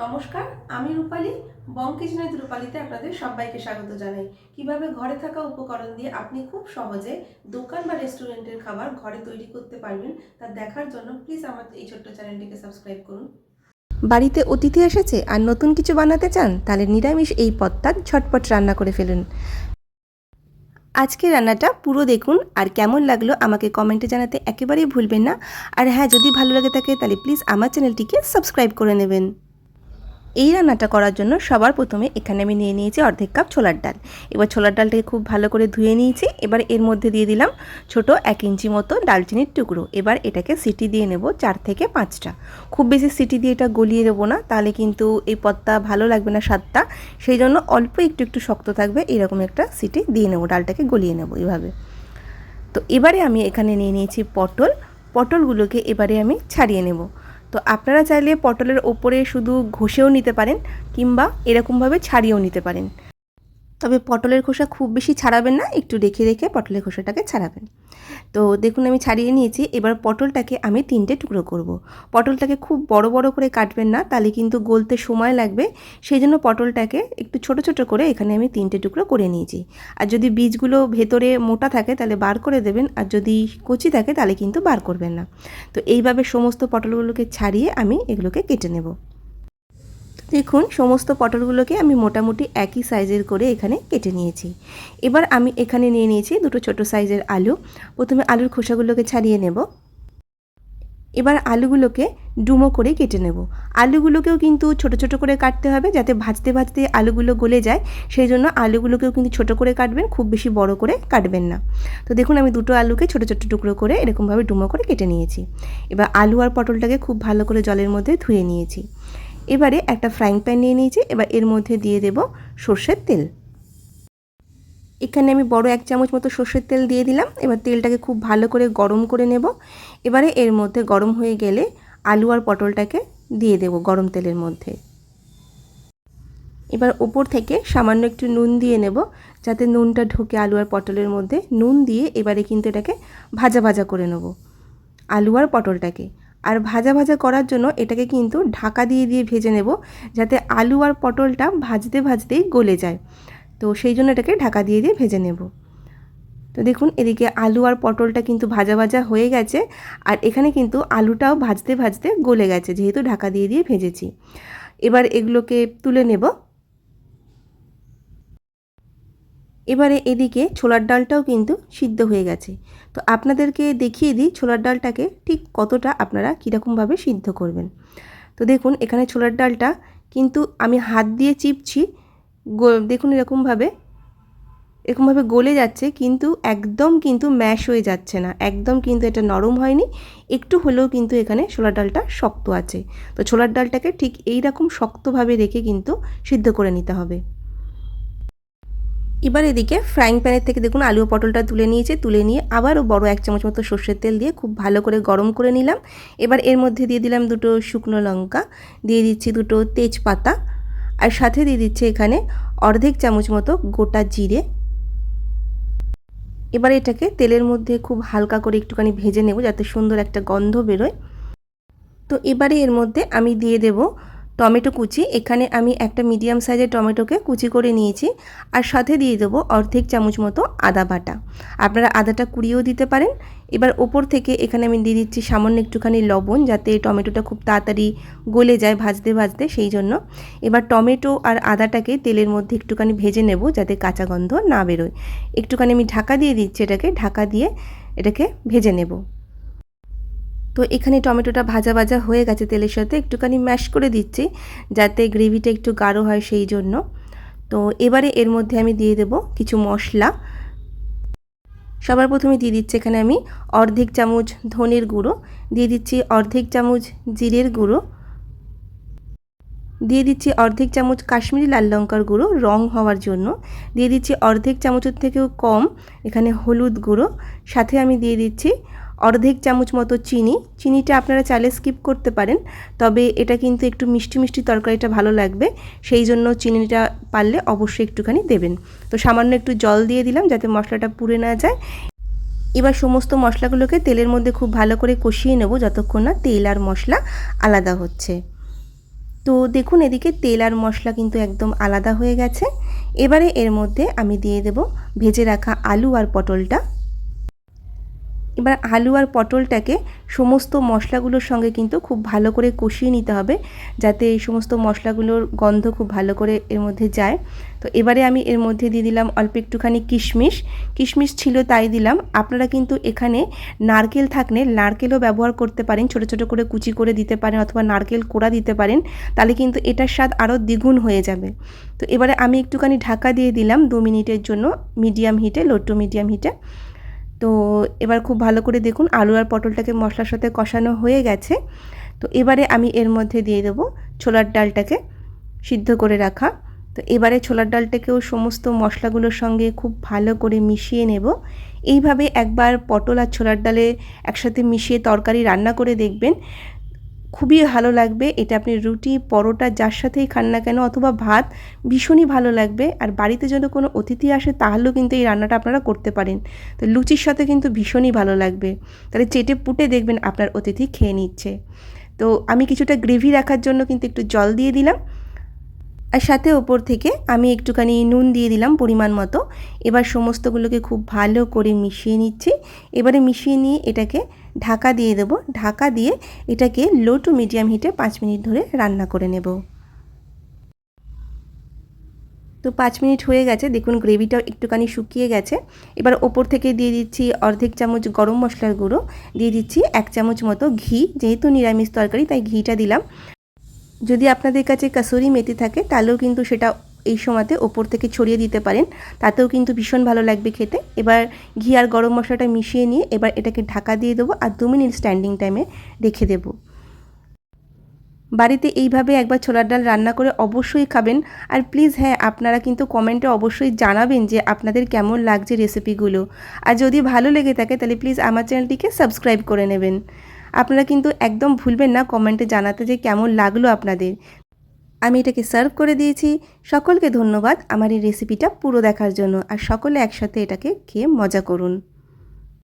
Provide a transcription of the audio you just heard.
নমস্কার, আমি রূপালী বং রূপালীতে আপনাদের সবাইকে স্বাগত জানাই। কীভাবে ঘরে থাকা উপকরণ দিয়ে আপনি খুব সহজে দোকান বা রেস্টুরেন্টের খাবার ঘরে তৈরি করতে পারবেন, তা দেখার জন্য প্লিজ আমার এই ছোট্ট চ্যানেলটিকে সাবস্ক্রাইব করুন। বাড়িতে অতিথি এসেছে আর নতুন কিছু বানাতে চান, তাহলে নিরামিষ এই পদটা ঝটপট রান্না করে ফেলুন। আজকে রান্নাটা পুরো দেখুন আর কেমন লাগল আমাকে কমেন্টে জানাতে একেবারেই ভুলবেন না। আর হ্যাঁ যদি ভালো লাগে থাকে, তাহলে প্লিজ আমার চ্যানেলটিকে সাবস্ক্রাইব করে নেবেন। এই রান্নাটা করার জন্য সবার প্রথমে এখানে আমি নিয়ে নিয়েছি অর্ধেক কাপ ছোলার ডাল। এবার ছোলার ডালটাকে খুব ভালো করে ধুয়ে নিয়েছি। এবার এর মধ্যে দিয়ে দিলাম ছোট এক ইঞ্চি মতো ডালচিনির টুকরো। এবার এটাকে সিটি দিয়ে নেব চার থেকে পাঁচটা। খুব বেশি সিটি দিয়ে এটা গলিয়ে দেবো না, তাহলে কিন্তু এই পদটা ভালো লাগবে না স্বাদটা। সেই জন্য অল্প একটু একটু শক্ত থাকবে, এরকম একটা সিটি দিয়ে নেব, ডালটাকে গলিয়ে নেব এইভাবে তো এবারে আমি এখানে নিয়ে নিয়েছি পটল। পটলগুলোকে এবারে আমি ছাড়িয়ে নেব। তো আপনারা চাইলে পটলের ওপরে শুধু ঘষেও নিতে পারেন কিংবা এরকমভাবে ছাড়িয়েও নিতে পারেন। তবে পটলের খোসা খুব বেশি ছাড়াবেন না, একটু রেখে রেখে পটলের খোসাটাকে ছাড়াবেন। তো দেখুন আমি ছাড়িয়ে নিয়েছি, এবার পটলটাকে আমি তিনটে টুকরো করব। পটলটাকে খুব বড় বড় করে কাটবেন না, তাহলে কিন্তু গলতে সময় লাগবে সেই জন্য পটলটাকে একটু ছোট ছোট করে এখানে আমি তিনটে টুকরো করে নিয়েছি। আর যদি বীজগুলো ভেতরে মোটা থাকে তাহলে বার করে দেবেন, আর যদি কচি থাকে তাহলে কিন্তু বার করবেন না। তো এইভাবে সমস্ত পটলগুলোকে ছাড়িয়ে আমি এগুলোকে কেটে নেব। দেখুন, সমস্ত পটলগুলোকে আমি মোটামুটি একই সাইজের করে এখানে কেটে নিয়েছি। এবার আমি এখানে নিয়ে নিয়েছি দুটো ছোট সাইজের আলু। প্রথমে আলুর খোসাগুলোকে ছাড়িয়ে নেব। এবার আলুগুলোকে ডুমো করে কেটে নেব। আলুগুলোকেও কিন্তু ছোট ছোট করে কাটতে হবে যাতে ভাজতে ভাজতে আলুগুলো গলে যায়। সেই জন্য আলুগুলোকেও কিন্তু ছোট করে কাটবেন, খুব বেশি বড় করে কাটবেন না। তো দেখুন, আমি দুটো আলুকে ছোট ছোট টুকরো করে এরকমভাবে ডুমো করে কেটে নিয়েছি। এবার আলু আর পটলটাকে খুব ভালো করে জলের মধ্যে ধুয়ে নিয়েছি। এবারে একটা ফ্রাইং প্যান নিয়ে নিয়েছি, এবার এর মধ্যে দিয়ে দেব সর্ষের তেল। এখানে আমি বড় এক চামচ মতো সর্ষের তেল দিয়ে দিলাম, এবার তেলটাকে খুব ভালো করে গরম করে নেব। এবারে এর মধ্যে গরম হয়ে গেলে আলু আর পটলটাকে দিয়ে দেব গরম তেলের মধ্যে। এবার ওপর থেকে সামান্য একটু নুন দিয়ে নেব, যাতে নুনটা ঢোকে আলু আর পটলের মধ্যে। নুন দিয়ে এবারে কিন্তু এটাকে ভাজা ভাজা করে নেব, আলু আর পটলটাকে। আর ভাজা ভাজা করার জন্য এটাকে কিন্তু ঢাকা দিয়ে দিয়ে ভেজে নেব যাতে আলু আর পটলটা ভাজতে ভাজতেই গলে যায়। তো সেই জন্য এটাকে ঢাকা দিয়ে দিয়ে ভেজে নেব। তো দেখুন, এদিকে আলু আর পটলটা কিন্তু ভাজা ভাজা হয়ে গেছে আর এখানে কিন্তু আলুটাও ভাজতে ভাজতে গলে গেছে, যেহেতু ঢাকা দিয়ে দিয়ে ভেজেছি। এবার এগুলোকে তুলে নেব। এবারে এদিকে ছোলার ডালটাও কিন্তু সিদ্ধ হয়ে গেছে। তো আপনাদেরকে দেখিয়ে দিই ছোলার ডালটাকে ঠিক কতটা আপনারা কীরকমভাবে সিদ্ধ করবেন। তো দেখুন, এখানে ছোলার ডালটা কিন্তু আমি হাত দিয়ে চিপছি দেখুন এরকমভাবে এরকমভাবে গলে যাচ্ছে, কিন্তু একদম কিন্তু ম্যাশ হয়ে যাচ্ছে না। একদম কিন্তু এটা নরম হয়নি, একটু হলেও কিন্তু এখানে ছোলার ডালটা শক্ত আছে। তো ছোলার ডালটাকে ঠিক এই রকম শক্তভাবে রেখে কিন্তু সিদ্ধ করে নিতে হবে। এবার এদিকে ফ্রাইং প্যানের থেকে দেখুন আলু পটলটা তুলে নিয়েছে, তুলে নিয়ে আবারও বড় এক চামচ মতো সর্ষের তেল দিয়ে খুব ভালো করে গরম করে নিলাম। এবার এর মধ্যে দিয়ে দিলাম দুটো শুকনো লঙ্কা, দিয়ে দিচ্ছি দুটো তেজপাতা, আর সাথে দিয়ে দিচ্ছে এখানে অর্ধেক চামচ মতো গোটা জিরে। এবার এটাকে তেলের মধ্যে খুব হালকা করে একটুখানি ভেজে নেব যাতে সুন্দর একটা গন্ধ বেরোয়। তো এবারে এর মধ্যে আমি দিয়ে দেব টমেটো কুচি। এখানে আমি একটা মিডিয়াম সাইজের টমেটোকে কুচি করে নিয়েছি। আর সাথে দিয়ে দেবো অর্ধেক চামচ মতো আদা বাটা। আপনারা আদাটা কুড়িয়েও দিতে পারেন। এবার ওপর থেকে এখানে আমি দিয়ে দিচ্ছি সামান্য একটুখানি লবণ, যাতে টমেটোটা খুব তাড়াতাড়ি গলে যায় ভাজতে ভাজতে, সেই জন্য। এবার টমেটো আর আদাটাকে তেলের মধ্যে একটুখানি ভেজে নেব, যাতে কাঁচা গন্ধ না বেরোয়। একটুখানি আমি ঢাকা দিয়ে দিচ্ছি এটাকে। ঢাকা দিয়ে এটাকে ভেজে নেব। তো এখানে টমেটোটা ভাজা ভাজা হয়ে গেছে তেলের সাথে, একটুখানি ম্যাশ করে দিচ্ছি যাতে গ্রেভিটা একটু গাঢ় হয় সেই জন্য। তো এবারে এর মধ্যে আমি দিয়ে দেব কিছু মশলা। সবার প্রথমে দিয়ে দিচ্ছি এখানে আমি অর্ধেক চামচ ধনের গুঁড়ো, দিয়ে দিচ্ছি অর্ধেক চামচ জিরের গুঁড়ো, দিয়ে দিচ্ছি অর্ধেক চামচ কাশ্মীরি লাল লঙ্কার গুঁড়ো রং হওয়ার জন্য, দিয়ে দিচ্ছি অর্ধেক চামচের থেকেও কম এখানে হলুদ গুঁড়ো, সাথে আমি দিয়ে দিচ্ছি অর্ধেক চামচ মতো চিনি। চিনিটা আপনারা চালে স্কিপ করতে পারেন, তবে এটা কিন্তু একটু মিষ্টি মিষ্টি তরকারিটা ভালো লাগবে, সেই জন্য চিনিটা পারলে অবশ্যই একটুখানি দেবেন। তো সামান্য একটু জল দিয়ে দিলাম যাতে মশলাটা পুড়ে না যায়। এবার সমস্ত মশলাগুলোকে তেলের মধ্যে খুব ভালো করে কষিয়ে নেব যতক্ষণ না তেল আর মশলা আলাদা হচ্ছে। তো দেখুন এদিকে তেল আর মশলা কিন্তু একদম আলাদা হয়ে গেছে। এবারে এর মধ্যে আমি দিয়ে দেব ভেজে রাখা আলু আর পটলটা। এবার আলু আর পটলটাকে সমস্ত মশলাগুলোর সঙ্গে কিন্তু খুব ভালো করে কষিয়ে নিতে হবে, যাতে এই সমস্ত মশলাগুলোর গন্ধ খুব ভালো করে এর মধ্যে যায়। তো এবারে আমি এর মধ্যে দিয়ে দিলাম অল্প একটুখানি কিশমিশ। কিশমিশ ছিল তাই দিলাম। আপনারা কিন্তু এখানে নারকেল থাকলে নারকেলও ব্যবহার করতে পারেন, ছোটো ছোটো করে কুচি করে দিতে পারেন অথবা নারকেল কোড়া দিতে পারেন, তাহলে কিন্তু এটার স্বাদ আরও দ্বিগুণ হয়ে যাবে। তো এবারে আমি একটুখানি ঢাকা দিয়ে দিলাম দু মিনিটের জন্য মিডিয়াম হিটে, লো টু মিডিয়াম হিটে। তো এবার খুব ভালো করে দেখুন আলু আর পটলটাকে মশলার সাথে কষানো হয়ে গেছে। তো এবারে আমি এর মধ্যে দিয়ে দেবো ছোলার ডালটাকে সিদ্ধ করে রাখা। তো এবারে ছোলার ডালটাকেও সমস্ত মশলাগুলোর সঙ্গে খুব ভালো করে মিশিয়ে নেব। এইভাবে একবার পটল আর ছোলার ডালে একসাথে মিশিয়ে তরকারি রান্না করে দেখবেন। খুবই ভালো লাগবে। এটা আপনি রুটি, পরোটা, যার সাথেই খান না কেন অথবা ভাত, ভীষণই ভালো লাগবে। আর বাড়িতে যদি কোনো অতিথি আসে, তাহলেও কিন্তু এই রান্নাটা আপনারা করতে পারেন। তো লুচির সাথে কিন্তু ভীষণই ভালো লাগবে। তাহলে চেটে পুটে দেখবেন আপনার অতিথি খেয়ে নিচ্ছে। তো আমি কিছুটা গ্রেভি রাখার জন্য কিন্তু একটু জল দিয়ে দিলাম। আর সাথে ওপর থেকে আমি একটুখানি নুন দিয়ে দিলাম পরিমাণ মতো। এবার সমস্তগুলোকে খুব ভালো করে মিশিয়ে নিচ্ছি। এবারে মিশিয়ে নিয়ে এটাকে ঢাকা দিয়ে দেবো। ঢাকা দিয়ে এটাকে লো টু মিডিয়াম হিটে পাঁচ মিনিট ধরে রান্না করে নেব। তো পাঁচ মিনিট হয়ে গেছে। দেখুন গ্রেভিটাও একটুখানি শুকিয়ে গেছে। এবার ওপর থেকে দিয়ে দিচ্ছি অর্ধেক চামচ গরম মশলার গুঁড়ো। দিয়ে দিচ্ছি এক চামচ মতো ঘি। যেহেতু নিরামিষ তরকারি, তাই ঘিটা দিলাম। যদি আপনাদের কাছে কাসুরি মেথি থাকে, তাহলেও কিন্তু সেটা এই সময়তে ওপর থেকে ছড়িয়ে দিতে পারেন। তাতেও কিন্তু ভীষণ ভালো লাগবে খেতে। এবার ঘি আর গরম মশলাটা মিশিয়ে নিয়ে এবার এটাকে ঢাকা দিয়ে দেবো আর দু মিনিট স্ট্যান্ডিং টাইমে রেখে দেবো। বাড়িতে এইভাবে একবার ছোলার ডাল রান্না করে অবশ্যই খাবেন। আর প্লিজ হ্যাঁ আপনারা কিন্তু কমেন্টে অবশ্যই জানাবেন যে আপনাদের কেমন লাগছে রেসিপিগুলো আর যদি ভালো লেগে থাকে, তাহলে প্লিজ আমার চ্যানেলটিকে সাবস্ক্রাইব করে নেবেন। আপনারা কিন্তু একদম ভুলবেন না কমেন্টে জানাতে যে কেমন লাগল আপনাদের। আমি এটাকে সার্ভ করে দিয়েছি। সকলকে ধন্যবাদ আমার এই রেসিপিটা পুরো দেখার জন্য। আর সকলে একসাথে এটাকে খেয়ে মজা করুন।